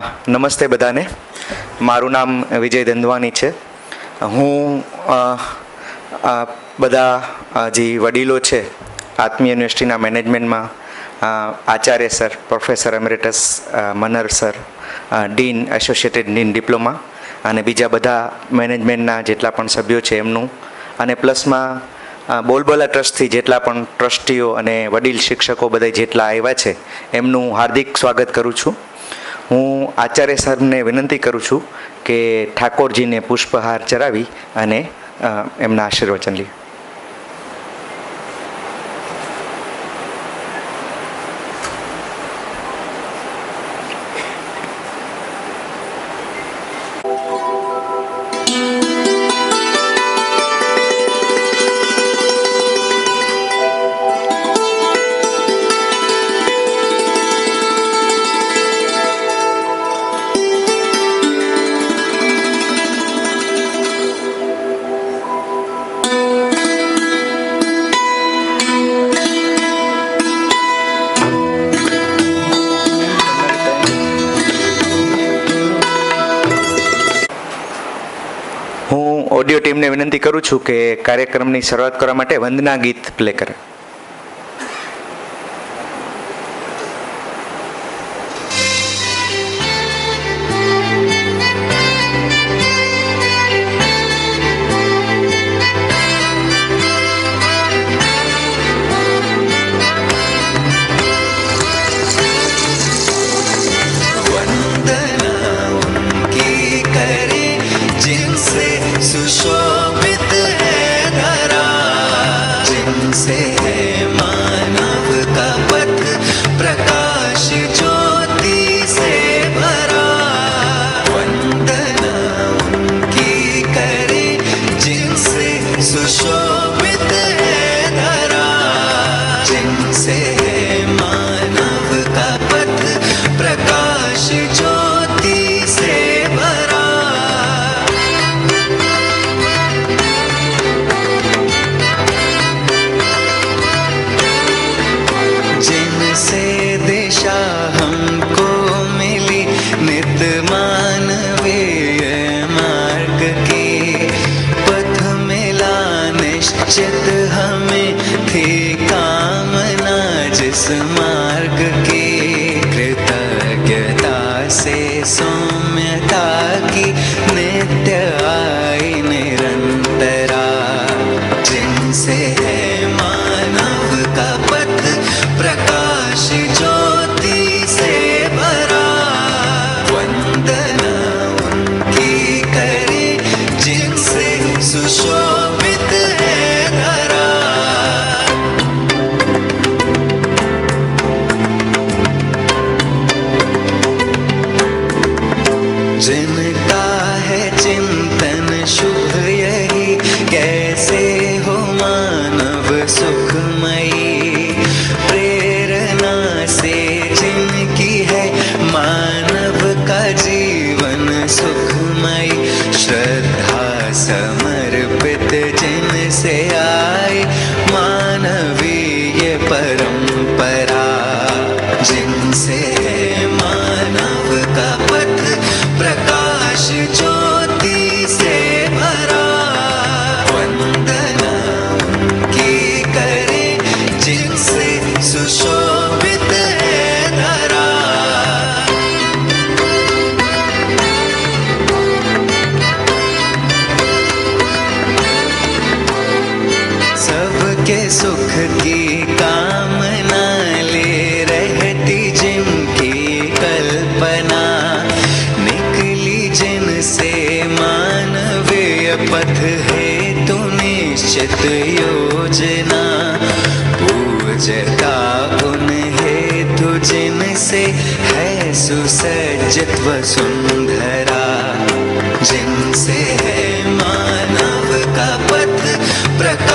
નમસ્તે બધાને. મારું નામ વિજય દંદવાની છે. હું બધા જે વડીલો છે, આત્મીય યુનિવર્સિટીના મેનેજમેન્ટમાં Acharya sir, professor emeritus મનર sir dean, associated dean diploma અને બીજા બધા મેનેજમેન્ટના જેટલા પણ સભ્યો છે એમનું. અને પ્લસમાં બોલબોલા ટ્રસ્ટથી જેટલા પણ ટ્રસ્ટીઓ અને વડીલ શિક્ષકો બધા જેટલા આવ્યા છે, એમનું હાર્દિક સ્વાગત કરું છું. હું આચાર્ય સરને વિનંતી કરું છું કે ઠાકોરજીને પુષ્પહાર ચરાવી અને એમના આશીર્વચન લે. હું ઓડિયો ટીમને વિનંતી કરું છું કે કાર્યક્રમની શરૂઆત કરવા માટે વંદના ગીત પ્લે કરે. cachete निश्चित योजना पूजता उन हेतु जिनसे है सुसज्जित वसुंधरा जिनसे है मानव का पथ प्रकाश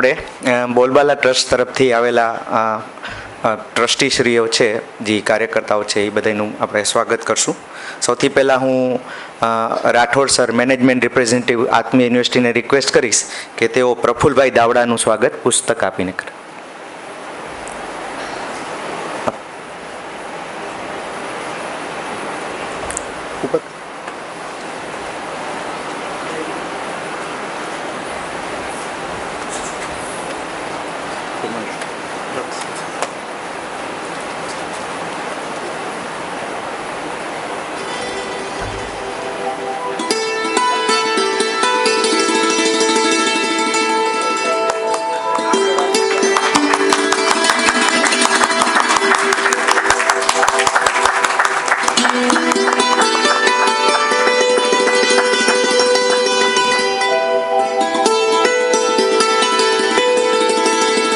આપણે બોલબાલા ટ્રસ્ટ તરફથી આવેલા ટ્રસ્ટીશ્રીઓ છે, જે કાર્યકર્તાઓ છે, એ બધાનું આપણે સ્વાગત કરશું. સૌથી પહેલાં હું Rathod sir, management representative Atmiya યુનિવર્સિટીને રિક્વેસ્ટ કરીશ કે તેઓ પ્રફુલભાઈ દાવડાનું સ્વાગત પુસ્તક આપીને કરે.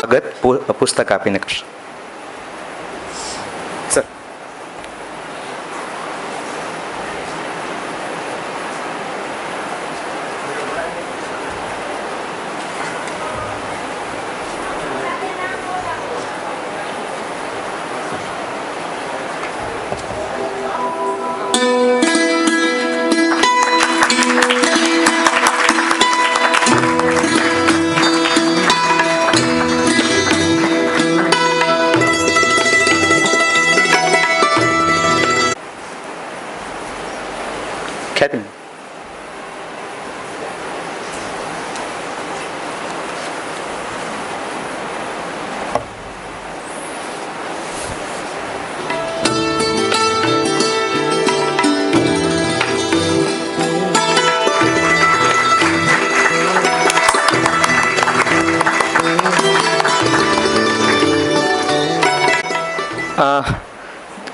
સ્વાગત પુસ્તક આપીને કરશે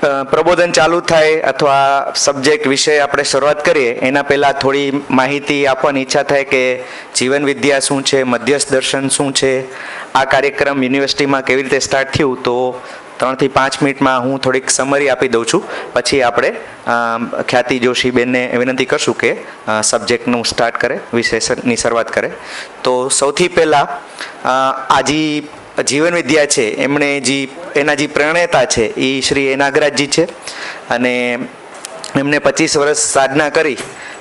પ્રબોધન ચાલુ થાય અથવા સબ્જેક્ટ વિશે આપણે શરૂઆત કરીએ, એના પહેલાં થોડી માહિતી આપવાની ઈચ્છા થાય કે જીવન વિદ્યા શું છે, મધ્યસ્થ દર્શન શું છે, આ કાર્યક્રમ યુનિવર્સિટીમાં કેવી રીતે સ્ટાર્ટ થયું તો ત્રણથી પાંચ મિનિટમાં હું થોડીક સમરી આપી દઉં છું. પછી આપણે ખ્યાતિ જોશી બેનને વિનંતી કરશું કે સબ્જેક્ટનું સ્ટાર્ટ કરે, વિશેષની શરૂઆત કરે. તો સૌથી પહેલાં આજી જીવન વિદ્યા છે, એમણે જે એના જે પ્રણેતા છે, એ શ્રી એ નાગરાજજી છે. અને એમને પચીસ વર્ષ સાધના કરી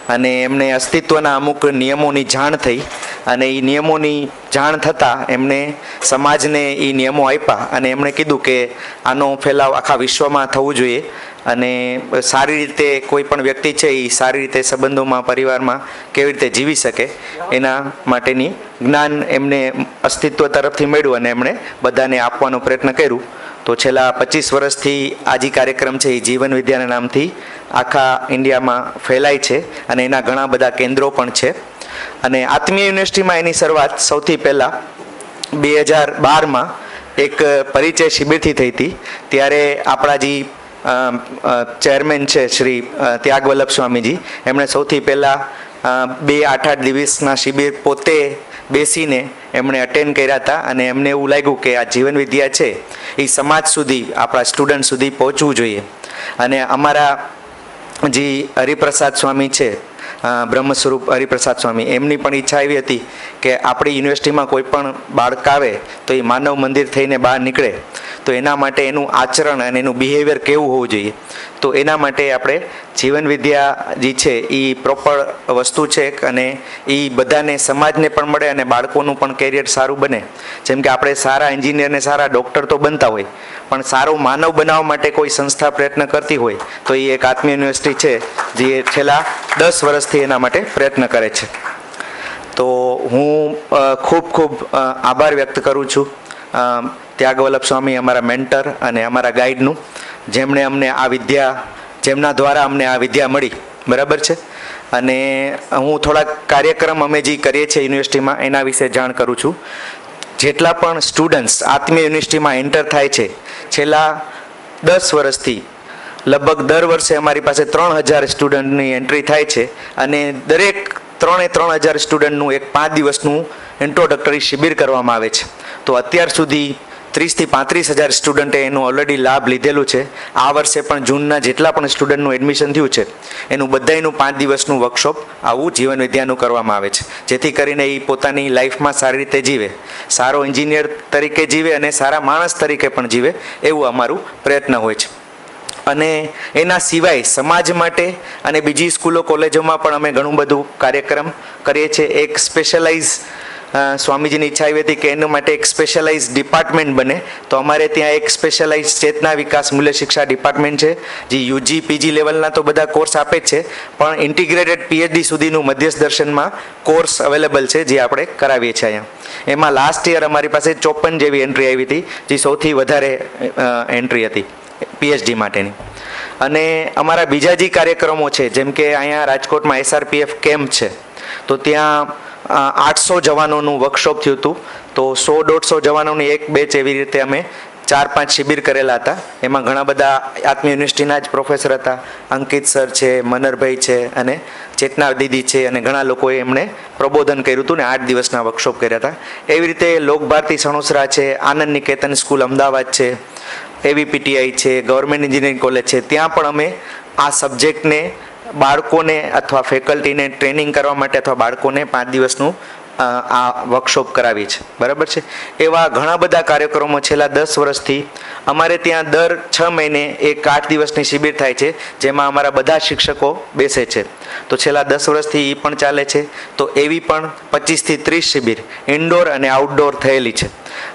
અને એમને અસ્તિત્વના અમુક નિયમોની જાણ થઈ. અને એ નિયમોની જાણ થતાં એમણે સમાજને એ નિયમો આપ્યા અને એમણે કીધું કે આનો ફેલાવ આખા વિશ્વમાં થવું જોઈએ. અને સારી રીતે કોઈ પણ વ્યક્તિ છે એ સારી રીતે સંબંધોમાં, પરિવારમાં કેવી રીતે જીવી શકે, એના માટેની જ્ઞાન એમને અસ્તિત્વ તરફથી મળ્યું અને એમણે બધાને આપવાનો પ્રયત્ન કર્યું. તો છેલ્લા પચીસ વર્ષથી આ જે કાર્યક્રમ છે એ જીવન વિદ્યાના નામથી આખા ઇન્ડિયામાં ફેલાય છે અને એના ઘણા બધા કેન્દ્રો પણ છે. અને આત્મીય યુનિવર્સિટીમાં એની શરૂઆત સૌથી પહેલાં બે હજાર બારમાં એક પરિચય શિબિરથી થઈ હતી. ત્યારે આપણા જે ચેરમેન છે શ્રી ત્યાગવલ્લભ સ્વામીજી. એમણે સૌથી પહેલાં બે આઠ આઠ દિવસના શિબિર પોતે બેસીને એમણે અટેન્ડ કર્યા હતા અને એમને એવું લાગ્યું કે આ જીવન વિદ્યા છે, એ સમાજ સુધી, આપણા સ્ટુડન્ટ સુધી પહોંચવું જોઈએ. અને અમારા જે હરિપ્રસાદ સ્વામી છે બ્રહ્મ સ્વરૂપ હરિપ્રસાદ સ્વામી, એમની પણ ઈચ્છા એવી હતી કે આપણી યુનિવર્સિટીમાં કોઈ પણ બાળક આવે તો એ માનવ મંદિર થઈને બહાર નીકળે. તો એના માટે એનું આચરણ અને એનું બિહેવિયર કેવું હોવું જોઈએ? તો એના માટે આપણે જીવન વિદ્યા જે છે એ પ્રોપર વસ્તુ છે અને એ બધાને સમાજને પણ મળે અને બાળકોનું પણ કેરિયર સારું બને. જેમ કે આપણે સારા એન્જિનિયર ને સારા ડૉક્ટર તો બનતા હોય પણ સારો માનવ બનાવવા માટે કોઈ સંસ્થા પ્રયત્ન કરતી હોય, તો એ એક આત્મીય યુનિવર્સિટી છે, જે છેલ્લા દસ વર્ષથી એના માટે પ્રયત્ન કરે છે. તો હું ખૂબ ખૂબ આભાર વ્યક્ત કરું છું. ત્યાગવલ્લભ સ્વામી અમારા મેન્ટર અને અમારા ગાઈડનું, જેમણે અમને આ વિદ્યા, જેમના દ્વારા અમને આ વિદ્યા મળી, બરાબર છે? અને હું થોડાક કાર્યક્રમ અમે જે કરીએ છીએ યુનિવર્સિટીમાં, એના વિશે જાણ કરું છું. જેટલા પણ સ્ટુડન્ટ્સ આત્મીય યુનિવર્સિટીમાં એન્ટર થાય છે, છેલ્લા દસ વર્ષથી લગભગ દર વર્ષે અમારી પાસે ત્રણ હજાર સ્ટુડન્ટની એન્ટ્રી થાય છે અને દરેક ત્રણે ત્રણ હજાર સ્ટુડન્ટનું એક પાંચ દિવસનું ઇન્ટ્રોડક્ટરી શિબિર કરવામાં આવે છે. તો અત્યાર સુધી ત્રીસથી પાંત્રીસ હજાર સ્ટુડન્ટે એનું ઓલરેડી લાભ લીધેલું છે. આ વર્ષે પણ જૂનના જેટલા પણ સ્ટુડન્ટનું એડમિશન થયું છે, એનું બધાયનું પાંચ દિવસનું વર્કશોપ આવું જીવન વિદ્યાનું કરવામાં આવે છે. જેથી કરીને એ પોતાની લાઈફમાં સારી રીતે જીવે, સારો એન્જિનિયર તરીકે જીવે અને સારા માણસ તરીકે પણ જીવે એવું અમારું પ્રયત્ન હોય છે. અને એના સિવાય સમાજ માટે અને બીજી સ્કૂલો, કોલેજોમાં પણ અમે ઘણું બધું કાર્યક્રમ કરીએ છીએ. એક સ્પેશિયલાઇઝ સ્વામીજીની ઈચ્છા એવી હતી કે એના માટે એક સ્પેશિયલાઇઝ ડિપાર્ટમેન્ટ બને. તો અમારે ત્યાં એક સ્પેશિયલાઇઝ ચેતના વિકાસ મૂલ્ય શિક્ષા ડિપાર્ટમેન્ટ છે, જે યુજી પીજી લેવલના તો બધા કોર્સ આપે જ છે, પણ ઇન્ટિગ્રેટેડ પીએચડી સુધીનું મધ્યસ્થ દર્શનમાં કોર્સ અવેલેબલ છે, જે આપણે કરાવીએ છીએ અહીંયા. એમાં લાસ્ટ યર અમારી પાસે ચોપન જેવી એન્ટ્રી આવી હતી, જે સૌથી વધારે એન્ટ્રી હતી પીએચડી માટેની. અને અમારા બીજા જે કાર્યક્રમો છે, જેમ કે અહીંયા રાજકોટમાં એસઆરપીએફ કેમ્પ છે, તો ત્યાં આઠસો જવાનોનું વર્કશોપ થયું હતું. તો સો દોઢસો જવાનોની એક બેચ એવી રીતે અમે ચાર પાંચ શિબિર કરેલા હતા. એમાં ઘણા બધા આત્મીય યુનિવર્સિટીના જ પ્રોફેસર હતા. અંકિત સર છે, મનરભાઈ છે અને ચેતના દીદી છે અને ઘણા લોકોએ એમણે પ્રબોધન કર્યું હતું ને આઠ દિવસના વર્કશોપ કર્યા હતા. એવી રીતે લોકભારતી સણોસરા છે, આનંદ નિકેતન સ્કૂલ અમદાવાદ છે એવીપીટીઆઈ છે, ગવર્મેન્ટ એન્જિનિયરિંગ કોલેજ છે. ત્યાં પણ અમે આ સબ્જેક્ટને બાળકોને અથવા ફેકલ્ટીને ટ્રેનિંગ કરવા માટે અથવા બાળકોને પાંચ દિવસનું આ વર્કશોપ કરાવી છે. બરાબર છે? એવા ઘણા બધા કાર્યક્રમો છેલ્લા દસ વર્ષથી અમારે ત્યાં દર છ મહિને એક આઠ દિવસની શિબિર થાય છે, જેમાં અમારા બધા શિક્ષકો બેસે છે. તો છેલ્લા દસ વર્ષથી એ પણ ચાલે છે. તો એવી પણ પચીસથી ત્રીસ શિબિર ઇન્ડોર અને આઉટડોર થયેલી છે.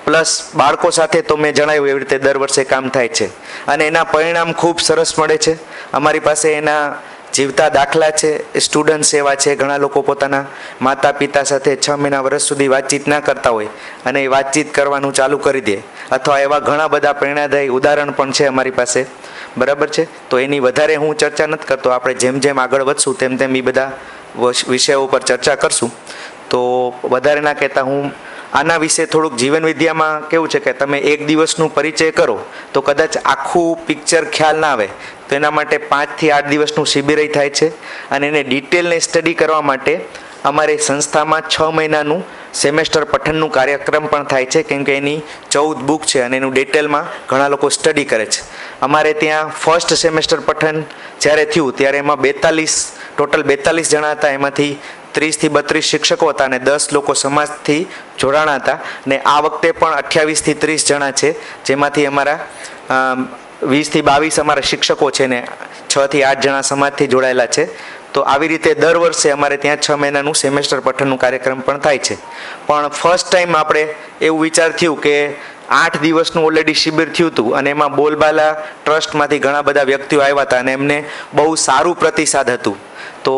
પ્લસ બાળકો સાથે તો મેં જણાવ્યું એવી રીતે દર વર્ષે કામ થાય છે. અને એના પરિણામ ખૂબ સરસ મળે છે. અમારી પાસે એના જીવતા દાખલા છે સ્ટુડન્ટ્સ એવા છે, ઘણા લોકો પોતાના માતા પિતા સાથે છ મહિના વર્ષ સુધી વાતચીત ના કરતા હોય અને એ વાતચીત કરવાનું ચાલુ કરી દે. અથવા એવા ઘણા બધા પ્રેરણાદાયી ઉદાહરણ પણ છે અમારી પાસે. બરાબર છે? તો એની વધારે હું ચર્ચા નથી કરતો. આપણે જેમ જેમ આગળ વધશું, તેમ તેમ એ બધા વિષયો ઉપર ચર્ચા કરશું. તો વધારે ના કહેતા હું આના વિશે થોડુંક જીવન વિદ્યામાં કેવું છે કે તમે એક દિવસનું પરિચય કરો, તો કદાચ આખું પિક્ચર ખ્યાલ ના આવે. તો એના માટે પાંચથી આઠ દિવસનું શિબિર થાય છે. અને એને ડિટેલને સ્ટડી કરવા માટે અમારી સંસ્થામાં છ મહિનાનું સેમેસ્ટર પઠનનું કાર્યક્રમ પણ થાય છે, કેમ કે એની ચૌદ બુક છે અને એનું ડિટેલમાં ઘણા લોકો સ્ટડી કરે છે. અમારે ત્યાં ફર્સ્ટ સેમેસ્ટર પઠન જ્યારે થયું, ત્યારે એમાં બેતાલીસ ટોટલ બેતાલીસ જણા હતા. એમાંથી ત્રીસથી બત્રીસ શિક્ષકો હતા અને દસ લોકો સમાજથી જોડાણા હતા. ને આ વખતે પણ અઠ્યાવીસથી ત્રીસ જણા છે, જેમાંથી અમારા વીસથી બાવીસ અમારા શિક્ષકો છે ને છથી આઠ જણા સમાજથી જોડાયેલા છે. તો આવી રીતે દર વર્ષે અમારે ત્યાં છ મહિનાનું સેમેસ્ટર પઠનનું કાર્યક્રમ પણ થાય છે. પણ ફર્સ્ટ ટાઈમ આપણે એવું વિચાર થયું કે આઠ દિવસનું ઓલરેડી શિબિર થયું હતું અને એમાં બોલબાલા ટ્રસ્ટમાંથી ઘણા બધા વ્યક્તિઓ આવ્યા હતા અને એમને બહુ સારું પ્રતિસાદ હતું. તો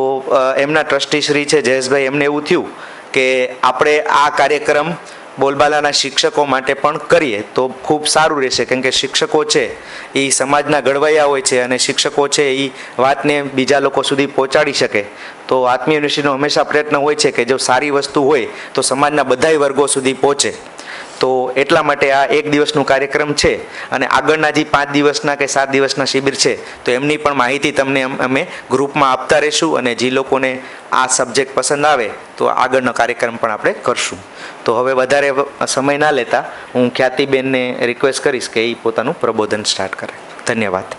એમના ટ્રસ્ટી શ્રી છે જયેશભાઈ, એમને એવું થયું કે આપણે આ કાર્યક્રમ બોલબાલાના શિક્ષકો માટે પણ કરીએ તો ખૂબ સારું રહેશે. કેમ કે શિક્ષકો છે, એ સમાજના ઘડવૈયા હોય છે અને શિક્ષકો છે, એ વાતને બીજા લોકો સુધી પહોંચાડી શકે. તો આત્મીય યુનિવર્સિટીનો હંમેશા પ્રયત્ન હોય છે કે જો સારી વસ્તુ હોય તો સમાજના બધાય વર્ગો સુધી પહોંચે. તો એટલા માટે આ એક દિવસનું કાર્યક્રમ છે અને આગળના જે પાંચ દિવસના કે સાત દિવસના શિબિર છે, તો એમની પણ માહિતી તમને અમે ગ્રુપમાં આપતા રહીશું અને જે લોકોને આ સબ્જેક્ટ પસંદ આવે, તો આગળનો કાર્યક્રમ પણ આપણે કરશું. તો હવે વધારે સમય ના લેતા હું ખ્યાતિબેનને રિક્વેસ્ટ કરીશ કે એ પોતાનું પ્રબોધન સ્ટાર્ટ કરે. ધન્યવાદ.